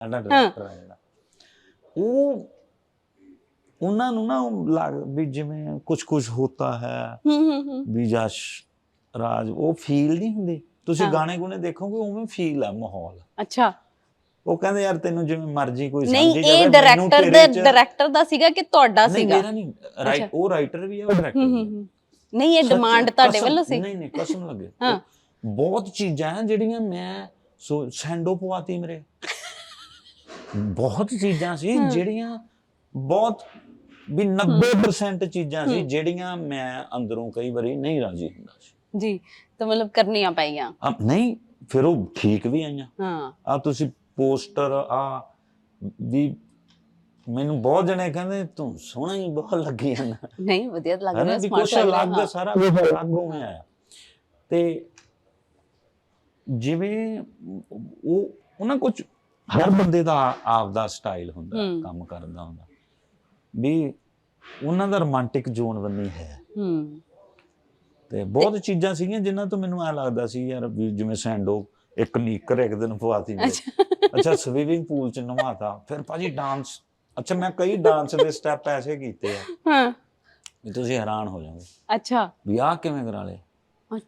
ਸਾਡਾ ਡਾਇਰੈਕਟਰ ਜਿਹੜਾ। ਉਹ ਉਹਨਾਂ ਨੂੰ ਨਾ ਲੱਗ ਵੀ ਜਿਵੇਂ ਕੁਝ ਕੁਝ ਹੁੰਦਾ ਹੈ ਹੂੰ ਹੂੰ ਹੂੰ। ਵੀ ਜਸ਼ ਰਾਜ ਉਹ ਫੀਲ ਨਹੀਂ ਹੁੰਦੀ। ਤੁਸੀਂ। ਗਾਣੇ ਗੁਣੇ ਦੇਖੋਗੇ ਉਵੇਂ ਫੀਲ ਆ ਮਾਹੌਲ। ਅੱਛਾ। ਉਹ ਕਹਿੰਦੇ ਯਾਰ ਤੈਨੂੰ ਜਿਵੇਂ ਮਰਜ਼ੀ ਕੋਈ ਨਹੀਂ ਸਮਝੀ ਇਹ ਜਾਵੇ, ਮੈਨੂੰ ਡਾਇਰੈਕਟਰ ਦਾ ਡਾਇਰੈਕਟਰ ਦਾ ਸੀਗਾ ਕਿ ਤੁਹਾਡਾ ਨਹੀਂ ਸੀਗਾ? ਮੇਰਾ ਨਹੀਂ। ਰਾਈਟ। ਉਹ ਰਾਈਟਰ ਵੀ ਹੈ ਉਹ ਡਾਇਰੈਕਟਰ ਹੂੰ ਨਹੀਂ ਇਹ ਡਿਮਾਂਡ ਤੁਹਾਡੇ ਵੱਲੋਂ ਸੀ। ਨਹੀਂ ਨਹੀਂ ਕਸਮ ਲੱਗੇ। ਹਾਂ। ਬਹੁਤ ਚੀਜ਼ਾਂ ਹਨ ਜਿਹੜੀਆਂ ਮੈਂ ਸੋ ਸੈਂਡੋ ਪਵਾਤੀ ਮੇਰੇ। ਬਹੁਤ ਚੀਜ਼ਾਂ ਸੀ। ਜਿਹੜੀਆਂ ਬਹੁਤ ਵੀ 90% ਚੀਜ਼ਾਂ ਸੀ ਜਿਹੜੀਆਂ ਮੈਂ ਅੰਦਰੋਂ ਕਈ ਵਾਰੀ ਨਹੀਂ ਰਾਜੀ ਹੁੰਦਾ ਸੀ। ਜੀ ਤਾਂ ਮਤਲਬ ਕਰਨੀਆਂ ਪਈਆਂ। ਆ ਨਹੀਂ ਫਿਰ ਉਹ ਠੀਕ ਵੀ ਆਈਆਂ। ਹਾਂ। ਆ ਤੁਸੀਂ ਪੋਸਟਰ ਆ ਵੀ ਮੈਨੂੰ ਬਹੁਤ ਜਣੇ ਕਹਿੰਦੇ ਤੂੰ ਸੋਹਣਾ ਹੀ ਬਹੁਤ ਲੱਗੀ ਜਾਂਦਾ। ਨਹੀਂ ਵਧੀਆ ਲੱਗ ਰਿਹਾ smart ਕੁਛ ਲੱਗ। ਸਾਰਾ ਅਲੱਗ ਹੋਇਆ ਆਇਆ ਤੇ ਜਿਵੇਂ ਉਹ ਉਹਨਾਂ ਕੁਝ ਹਰ ਬੰਦੇ ਦਾ ਆਪ ਦਾ ਸਟਾਈਲ ਹੁੰਦਾ। ਕੰਮ ਕਰਨ ਦਾ ਹੁੰਦਾ। ਵੀ ਉਹਨਾਂ ਦਾ ਰੋਮਾਂਟਿਕ ਜ਼ੋਨ ਬੰਨੀ ਹੈ। ਹੂੰ। ਤੇ ਬਹੁਤ ਚੀਜ਼ਾਂ ਸੀਗੀਆਂ ਜਿਨ੍ਹਾਂ ਤੋਂ ਮੈਨੂੰ ਐ ਲੱਗਦਾ ਸੀ ਯਾਰ ਜਿਵੇਂ ਸੈਂਡੋ ਇੱਕ ਨੀਕਰ ਇੱਕ ਦਿਨ ਪਵਾਤੀ ਅੱਛਾ। ਸਵੀਮਿੰਗ ਪੂਲ ਚ ਨਵਾਤਾ। ਫਿਰ ਭਾਜੀ ਡਾਂਸ ਅੱਛਾ ਮੈਂ ਕਈ ਡਾਂਸ ਦੇ ਸਟੈਪ ਐਸੇ ਕੀਤੇ ਆ। ਹਾਂ। ਵੀ ਤੁਸੀਂ ਹੈਰਾਨ ਹੋ ਜਾਓਗੇ। ਅੱਛਾ। ਵੀ ਕਿਵੇਂ ਕਰਾ ਲਏ?